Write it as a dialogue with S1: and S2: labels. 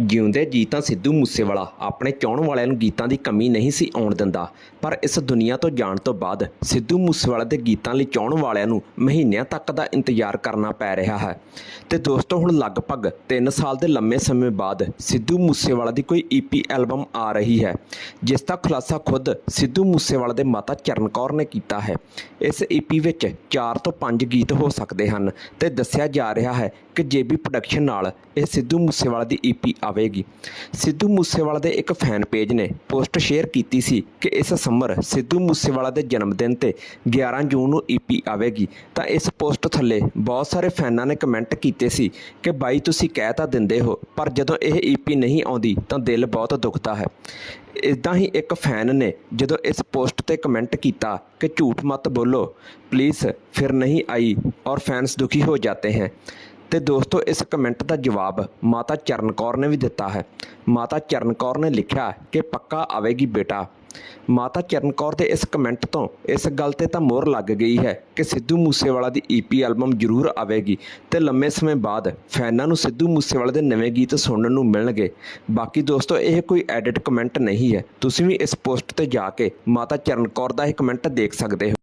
S1: ਜਿਉਂਦੇ ਜੀ ਤਾਂ ਸਿੱਧੂ ਮੂਸੇਵਾਲਾ ਆਪਣੇ ਚਾਹਣ ਵਾਲਿਆਂ ਨੂੰ ਗੀਤਾਂ ਦੀ ਕਮੀ ਨਹੀਂ ਸੀ ਆਉਣ ਦਿੰਦਾ। ਪਰ ਇਸ ਦੁਨੀਆ ਤੋਂ ਜਾਣ ਤੋਂ ਬਾਅਦ ਸਿੱਧੂ ਮੂਸੇਵਾਲਾ ਦੇ ਗੀਤਾਂ ਲਈ ਚਾਹਣ ਵਾਲਿਆਂ ਨੂੰ ਮਹੀਨਿਆਂ ਤੱਕ ਦਾ ਇੰਤਜ਼ਾਰ ਕਰਨਾ ਪੈ ਰਿਹਾ ਹੈ। ਤੇ ਦੋਸਤੋ, ਹੁਣ ਲਗਭਗ 3 ਸਾਲ ਦੇ ਲੰਮੇ ਸਮੇਂ ਬਾਅਦ ਸਿੱਧੂ ਮੂਸੇਵਾਲਾ ਦੀ ਕੋਈ ਈਪੀ ਐਲਬਮ ਆ ਰਹੀ ਹੈ, ਜਿਸ ਦਾ ਖੁਲਾਸਾ ਖੁਦ ਸਿੱਧੂ ਮੂਸੇਵਾਲਾ ਦੇ ਮਾਤਾ ਚਰਨ ਕੌਰ ਨੇ ਕੀਤਾ ਹੈ। ਇਸ ਈਪੀ ਵਿੱਚ 4 ਤੋਂ 5 ਗੀਤ ਹੋ ਸਕਦੇ ਹਨ ਤੇ ਦੱਸਿਆ ਜਾ ਰਿਹਾ ਹੈ ਕਿ ਜੇਬੀ ਪ੍ਰੋਡਕਸ਼ਨ ਨਾਲ ਇਹ ਸਿੱਧੂ ਮੂਸੇਵਾਲਾ ਦੀ ਈਪੀ ਆਵੇਗੀ। ਸਿੱਧੂ ਮੂਸੇਵਾਲਾ ਦੇ ਇੱਕ ਫੈਨ ਪੇਜ ਨੇ ਪੋਸਟ ਸ਼ੇਅਰ ਕੀਤੀ ਸੀ ਕਿ ਇਸ ਸਮਰ ਸਿੱਧੂ ਮੂਸੇਵਾਲਾ ਦੇ ਜਨਮ ਦਿਨ ਤੇ 11 ਜੂਨ ਨੂੰ ਈਪੀ ਆਵੇਗੀ। ਤਾਂ ਇਸ ਪੋਸਟ ਥੱਲੇ ਬਹੁਤ ਸਾਰੇ ਫੈਨਾਂ ਨੇ ਕਮੈਂਟ ਕੀਤੇ ਸੀ ਕਿ, ਬਾਈ, ਤੁਸੀਂ ਕਹਿ ਤਾਂ ਦਿੰਦੇ ਹੋ, ਪਰ ਜਦੋਂ ਇਹ ਈਪੀ ਨਹੀਂ ਆਉਂਦੀ ਤਾਂ ਦਿਲ ਬਹੁਤ ਦੁਖਦਾ ਹੈ। ਇਦਾਂ ਹੀ ਇੱਕ ਫੈਨ ਨੇ ਜਦੋਂ ਇਸ ਪੋਸਟ ਤੇ ਕਮੈਂਟ ਕੀਤਾ ਕਿ ਝੂਠ ਮਤ ਬੋਲੋ ਪਲੀਜ਼ ਫਿਰ ਨਹੀਂ ਆਈ ਔਰ ਫੈਨਸ ਦੁਖੀ ਹੋ ਜਾਤੇ हैं ਤੇ ਦੋਸਤੋ, ਇਸ ਕਮੈਂਟ ਦਾ ਜਵਾਬ ਮਾਤਾ ਚਰਨ ਕੌਰ ਨੇ ਵੀ ਦਿੱਤਾ ਹੈ। ਮਾਤਾ ਚਰਨ ਕੌਰ ਨੇ ਲਿਖਿਆ ਕਿ ਪੱਕਾ ਆਵੇਗੀ ਬੇਟਾ। ਮਾਤਾ ਚਰਨ ਕੌਰ ਦੇ ਇਸ ਕਮੈਂਟ ਤੋਂ ਇਸ ਗੱਲ ਤੇ ਤਾਂ ਮੋਹਰ ਲੱਗ ਗਈ ਹੈ ਕਿ ਸਿੱਧੂ ਮੂਸੇਵਾਲਾ ਦੀ ਈਪੀ ਐਲਬਮ ਜ਼ਰੂਰ ਆਵੇਗੀ ਤੇ ਲੰਮੇ ਸਮੇਂ ਬਾਅਦ ਫੈਨਾਂ ਨੂੰ ਸਿੱਧੂ ਮੂਸੇਵਾਲਾ ਦੇ ਨਵੇਂ ਗੀਤ ਸੁਣਨ ਨੂੰ ਮਿਲਣਗੇ। ਬਾਕੀ ਦੋਸਤੋ, ਇਹ ਕੋਈ ਐਡਿਟ ਕਮੈਂਟ ਨਹੀਂ ਹੈ। ਤੁਸੀਂ ਵੀ ਇਸ ਪੋਸਟ ਤੇ ਜਾ ਕੇ ਮਾਤਾ ਚਰਨ ਕੌਰ ਦਾ ਇਹ ਕਮੈਂਟ ਦੇਖ ਸਕਦੇ ਹੋ।